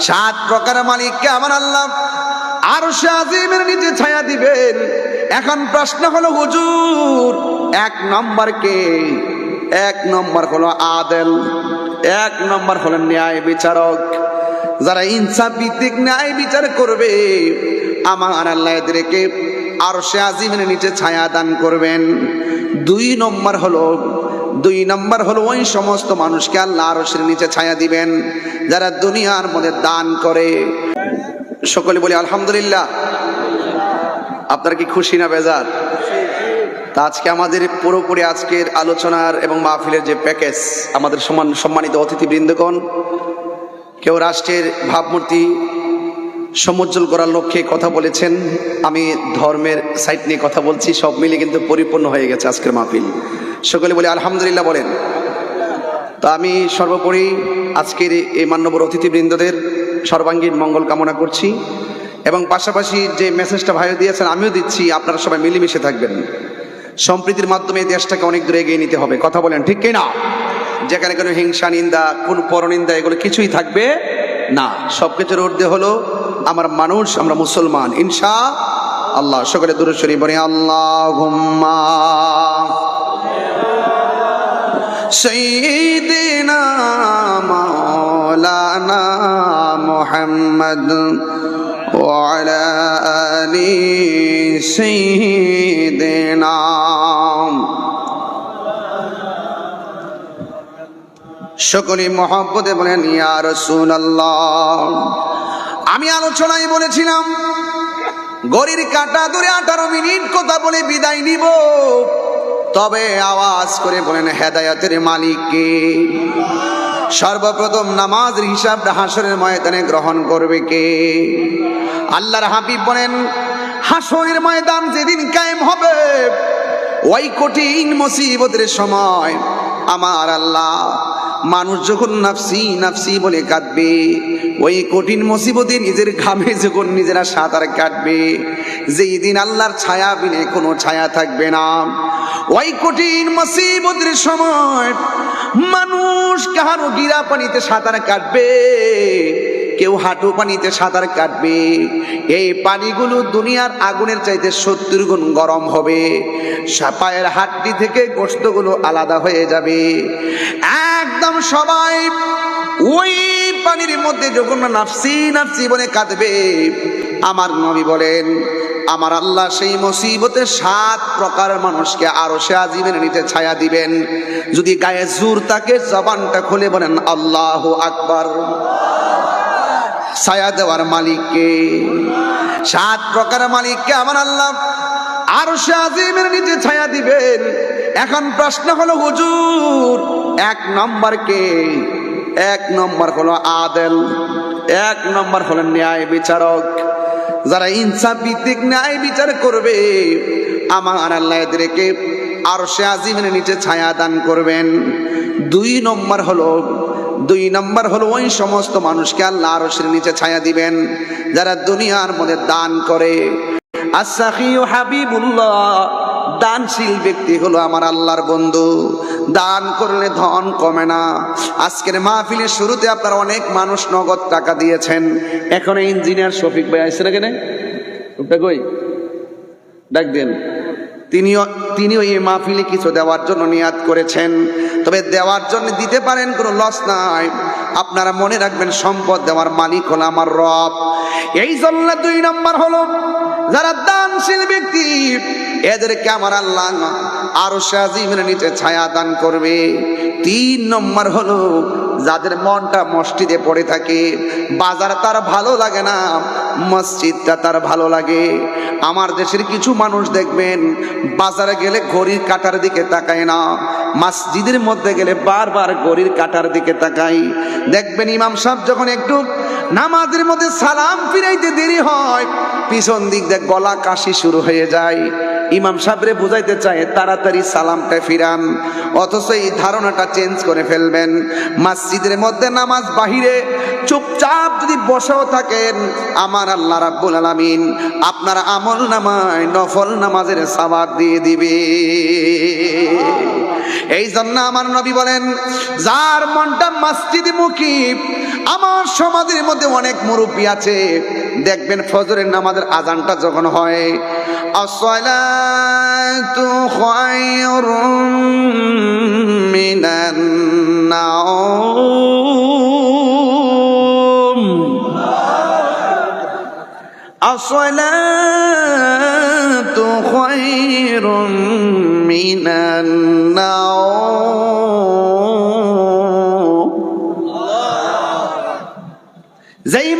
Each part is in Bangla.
সাত প্রকার মালিককে আমার আল্লাহ আর সে আজিমের নিচে ছায়া দিবেন। এখন প্রশ্ন হলো, হুজুর, এক নম্বর কে? এক নম্বর হলো আদেল, এক নম্বর হলো ন্যায় বিচারক। যারা ইনসাফ ভিত্তিক ন্যায় বিচার করবে, আমার আল্লাহ এদেরকে আর সে আজিমের নিচে ছায়া দান করবেন। দুই নম্বর হলো দুই নম্বর হলো ওই সমস্ত মানুষকে আল্লাহ আরশের নিচে ছায়া দিবেন, যারা দুনিয়ার মধ্যে দান করে। সকলে বলি, আলহামদুলিল্লাহ। আপনার কি খুশি না বেজার? তা আজকে আমাদের পুরোপুরি আজকের আলোচনার এবং মাহফিলের যে প্যাকেজ, আমাদের সম্মান, সম্মানিত অতিথিবৃন্দগণ, কেউ রাষ্ট্রের ভাবমূর্তি সমুজ্জ্বল করার লক্ষ্যে কথা বলেছেন, আমি ধর্মের সাইট নিয়ে কথা বলছি, সব মিলে কিন্তু পরিপূর্ণ হয়ে গেছে আজকের মাহফিল। সকলে বলে আলহামদুলিল্লাহ বলেন। তো আমি সর্বোপরি আজকের এই মান্যবর অতিথিবৃন্দদের সর্বাঙ্গীন মঙ্গল কামনা করছি এবং পাশাপাশি যে মেসেজটা ভাই দিয়েছেন, আমিও দিচ্ছি, আপনারা সবাই মিলেমিশে থাকবেন। সম্প্রীতির মাধ্যমে দেশটাকে অনেক দূরে এগিয়ে নিতে হবে। কথা বলেন, ঠিক কি না যেখানে কোনো হিংসা, নিন্দা, কোন পরনিন্দা, এগুলো কিছুই থাকবে না। সব কিছুর ঊর্ধ্বে হলো আমার মানুষ, আমরা মুসলমান। ইনশা আল্লাহ, সকলে দূরে শরীফ বলি আল্লাহ سيدنا مولانا محمد وعلى آل سيدنا সকলে মহব্বতে বলেন ইয়া রাসূলুল্লাহ আমি আলোচনায় বলেছিলাম গড়ির কাটা ধরে আঠারো মিনিট কথা বলে বিদায় নিব তবে আওয়াজ করে বলেন, হেদায়াতের মালিককে সর্বপ্রথম নামাজের হিসাব হাসরের ময়দানে গ্রহণ করবে কে? আল্লাহর হাবিব বলেন, হাসরের ময়দান যেদিন কায়েম হবে, ওই কঠিন মুসিবতের সময় আমার আল্লাহ মানুষ যখন নাফসি নাফসি বলে কাঁদবে, ওই কঠিন মুসিবতে নিজের ঘামে যখন নিজেরা সাঁতার কাটবে, যেই দিন আল্লাহর ছায়া বিনে কোনো ছায়া থাকবে না। ওই কঠিন মুসিবতের সময় মানুষ কাহারও গিরা পানিতে সাঁতার কাটবে, কেউ হাঁটু পানিতে সাঁতার কাটবে। এই পানিগুলো দুনিয়ার আগুনের চাইতে সত্তর গুণ গরম হবে। পায়ের হাড্ডি থেকে গোস্তগুলো আলাদা হয়ে যাবে। একদম সবাই ওই পানির মধ্যে যখন নাফসি নাফসি বলে কাঁদবে আমার নবী বলেন, আমার আল্লাহ সেই মুসিবতে সাত প্রকার মানুষকে আরও সে আজীবনের নিচে ছায়া দিবেন। যদি গায়ে জোর তাকে জবানটা খুলে বলেন, আল্লাহ আকবার। ছায়া দেওয়ার মালিককে, সাত প্রকার মালিককে আমার আল্লাহ আর সে আজিমের নিচে ছায়া দিবেন। এখন প্রশ্ন হলো, হুজুর, এক নম্বর কে? এক নম্বর হলো আদেল, এক নম্বর হলো ন্যায় বিচারক। যারা ইনসাফ ভিত্তিক ন্যায় বিচার করবে, আমার আল্লাহ এদেরকে আর সে আজিমের নিচে ছায়া দান করবেন। দুই নম্বর হলো, দুই নম্বর হলো ওই সমস্ত মানুষকে আল্লাহ আরশের নিচে ছায়া দিবেন, যারা দুনিয়ার মধ্যে দান করে। আসাখি হাবিবুল্লাহ। দানশীল ব্যক্তি হলো আমার আল্লাহর বন্ধু। দান করলে ধন কমে না। আজকের মাহফিলের শুরুতে আপনারা অনেক মানুষ নগদ টাকা দিয়েছেন। এখন ইঞ্জিনিয়ার শফিক ভাই আসছে না কেন কই? ডাক দেন। তিনিও তিনিও এই মাহফিলে কিছু দেওয়ার জন্য নিয়াদ করেছেন। তবে দেওয়ার জন্য দিতে পারেন কোনো লস নাই। আপনারা মনে রাখবেন সম্পদ দেওয়ার মালিক হলো আমার রব। এই জন্য দুই নম্বর হলো, যারা দানশীল ব্যক্তি এদেরকে আমার আল্লাহ আরও সাজিমের নিচে ছায়া দান করবে। তিন নম্বর হলো, যাদের মনটা মসজিদে পড়ে থাকে, বাজার তার ভালো লাগে না, মসজিদটা তার ভালো লাগে। আমার দেশের কিছু মানুষ দেখবেন, বাজারে গেলে ঘড়ির কাটার দিকে তাকায় না, মসজিদের মধ্যে গেলে বারবার ঘড়ির কাটার দিকে তাকাই দেখবেন ইমাম সাহেব যখন একটু নামাজের মধ্যে সালাম ফিরাইতে দেরি হয়, পিছন দিক দেখ গলা কাশি শুরু হয়ে যায়। ইমাম সাহেবরে বুঝাইতে চায়, তাড়াতাড়ি সালামটা ফিরান, অথচ এই ধারণাটা চেঞ্জ করে ফেলবেন। মসজিদের মধ্যে নামাজ বাহিরে চুপচাপ যদি বসেও থাকেন, আমার আল্লাহ রাব্বুল আলামিন আপনার আমল নামায় নফল নামাজের সাবাব দিয়ে দিবে। এই জন্য আমার নবী বলেন, যার মনটা মসজিদ মুখী আমার সমাজের মধ্যে অনেক মুরব্বী আছে। দেখবেন ফজরের নামাজের আজানটা যখন হয় তো খায়রুম মিনান মিনান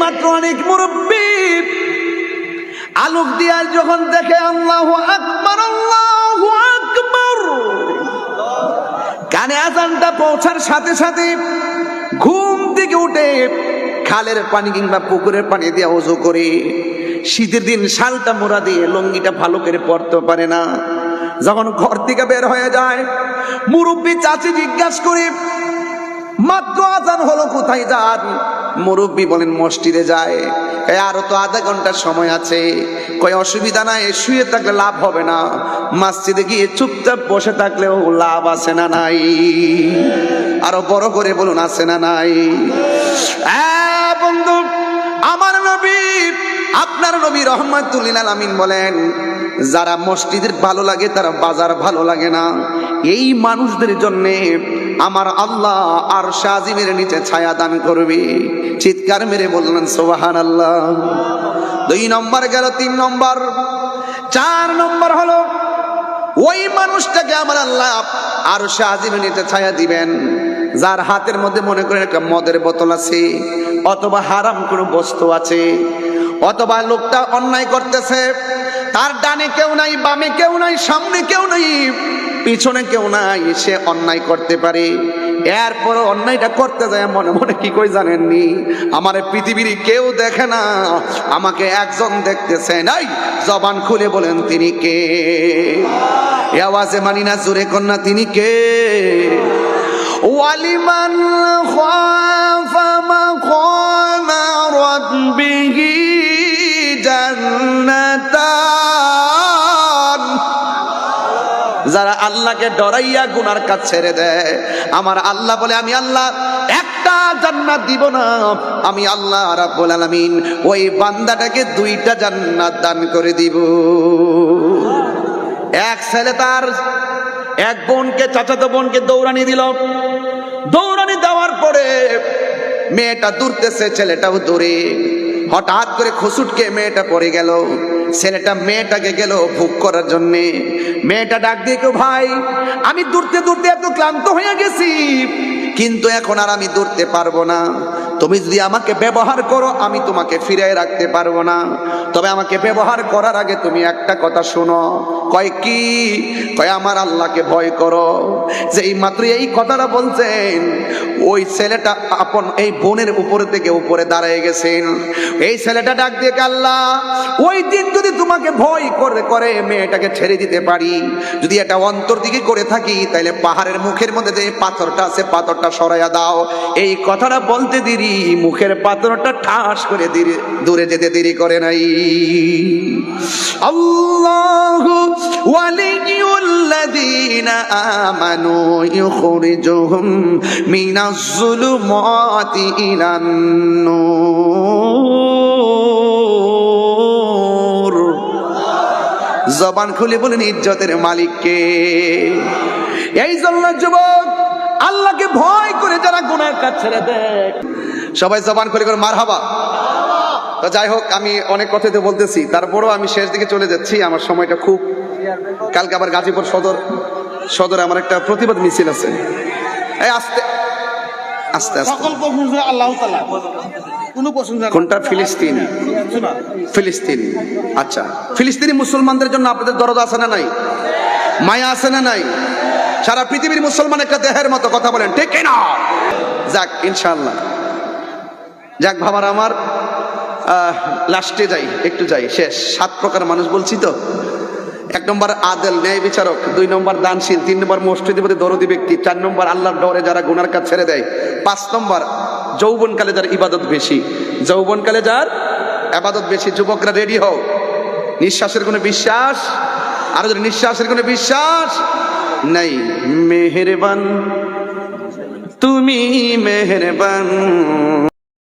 যেই মাত্র অনেক মুরব্বী। আলোক দিয়া যখন দেখে আল্লাহ আকবর আল্লাহ আকবর। কানে আজানটা পৌঁছার সাথে সাথে ঘুম থেকে উঠে খালের পানি কিংবা পুকুরের পানি দিয়ে ওজু করে শীতের দিন শালটা মোড়া দিয়ে লঙ্গিটা ভালো করে পরতে পারে না। যখন ঘর থেকে বের হয়ে যায়, মুরব্বী চাচি জিজ্ঞাসা করে, মাত্র আজান হলো কোথায় যান? মুরব্বী বলেন মসজিদে যায়। আরও তো আধা ঘণ্টার সময় আছে। কয় অসুবিধা নাই শুয়ে থাকলে লাভ হবে না। মসজিদে গিয়ে চুপচাপ বসে থাকলেও লাভ আছে না নাই? আরও বড় করে বলুন আছে না নাই? আহ, বন্ধু আমার নবী আপনার নবী রহমাতুল্লিল আলামিন বলেন যারা মসজিদের ভালো লাগে তারা বাজার ভালো লাগে না। এই মানুষদের জন্য আমার আল্লাহ আর শাহিমের নিচে ছায়া দান করবে। চিৎকার মেরে বললেন সোবাহান আল্লাহ দুই নম্বর গেল, তিন নম্বর। চার নম্বর হলো, ওই মানুষটাকে আমার আল্লাহ আর শাহিমের নিচে ছায়া দিবেন, যার হাতের মধ্যে মনে করেন একটা মদের বোতল আছে, অথবা হারাম কোনো বস্তু আছে, অথবা লোকটা অন্যায় করতেছে। তার ডানে কেউ নাই, বামে কেউ নাই, সামনে কেউ নাই, পিছনে কেউ নাই, সে অন্যায় করতে পারে। এরপর অন্যায়টা করতে যায়, মনে মনে কি কই জানেননি? আমার পৃথিবীর কেউ দেখে না, আমাকে একজন দেখতেছে নাই। জবান খুলে বলেন, তিনি কে? এ আওয়াজে মানি না, জোরে কন্যা, তিনি কে? ওয়ালিমান খাফা রাব্বিহি যারা আল্লাহকে ডরাইয়া গুনার কাজ ছেড়ে দেয়, আমার আল্লাহ বলে, আমি আল্লাহ একটা জান্নাত দিব না। আমি আল্লাহ রাব্বুল আলামিন ওই বান্দাটাকে দুইটা জান্নাত দান করে দিব। এক ছেলে তার এক বোনকে, চাচাতো বোনকে দৌড়ানি দিল। দৌড়ানি দেওয়ার পরে মেয়েটা দূরতেছে ছেলেটাও দূরে হঠাৎ করে খসুটকে মেয়েটা পড়ে গেল। ছেলেটা মেয়েটাকে গেল ভোগ করার জন্যে। মেয়েটা ডাক দিয়ে কেউ, ভাই, আমি দূরতে দূরতে এত ক্লান্ত হয়ে গেছি। কিন্তু এখন আর আমি দূরতে পারব না। তুমি যদি আমাকে ব্যবহার করো, আমি তোমাকে ফিরিয়ে রাখতে পারব না। তবে আমাকে ব্যবহার করার আগে তুমি একটা কথা শোনো। কয় কি? কয়, আমার আল্লাহকে ভয় করো। যে এই মাত্র এই কথাটা বলছেন, ওই ছেলেটা আপন এই বোনের উপরে থেকে উপরে দাঁড়ায় গেছেন। এই ছেলেটা ডাক দিয়ে আল্লাহ, ওই দিন যদি তোমাকে ভয় করে করে মেয়েটাকে ছেড়ে দিতে পারি। যদি এটা অন্তর দিকে করে থাকি তাহলে পাহাড়ের মুখের মধ্যে যে পাথরটা আছে, পাথরটা সরাইয়া দাও। এই কথাটা বলতে দেরি মুখের পাথরটা ঠাস করে দেরি, দূরে যেতে দেরি করে নাই। আল্লাহ ওয়ালিউল্লাযীনা আমানু ইখরিজুহুম মিনাজ যুলুমাতি ইলান নূর। জবান খুলে বলেন, ইজ্জতের মালিককে। এই জন্য যুবক, আল্লাহকে ভয় করে যারা গুনার কাজ ছেড়ে দেয়। সবাই জবান করে করে মার হাবা তো যাই হোক আমি অনেক কথাই তো বলতেছি। তারপরেও আমি শেষ দিকে চলে যাচ্ছি। আমার সময়টা খুব কালকে আবার গাজীপুর সদর সদরে আমার একটা প্রতিবাদ মিছিল আছে। এই আস্তে আস্তে আস্তে। সকল প্রশংসা আল্লাহ তাআলা। কোনো প্রশংসা কোনটা? ফিলিস্তিন। ফিলিস্তিন। আচ্ছা ফিলিস্তিনি মুসলমানদের জন্য আপনাদের দরদ আছে না নাই? মায়া আছে না নাই? সারা পৃথিবীর মুসলমান একটা দেহের মতো কথা বলেন ঠিক না যাক ইনশাআল্লাহ। যাক ভাবার আমার লাস্টে যাই, একটু যাই, শেষ। সাত প্রকার মানুষ বলছি তো। এক নম্বর আদেল, ন্যায় বিচারক। দুই নম্বর দানশীল, তিন নম্বর মসজিদের দরদি ব্যক্তি। চার নম্বর আল্লাহর ডরে যারা গুনার কাজ ছেড়ে দেয়। পাঁচ নম্বর যৌবনকালে যার ইবাদত বেশি। যৌবনকালে যার আবাদত বেশি। যুবকরা রেডি হও। নিঃশ্বাসের কোনো বিশ্বাস? আর যদি নিঃশ্বাসের কোনো বিশ্বাস? নাই। মেহেরবান। তুমি মেহেরবান।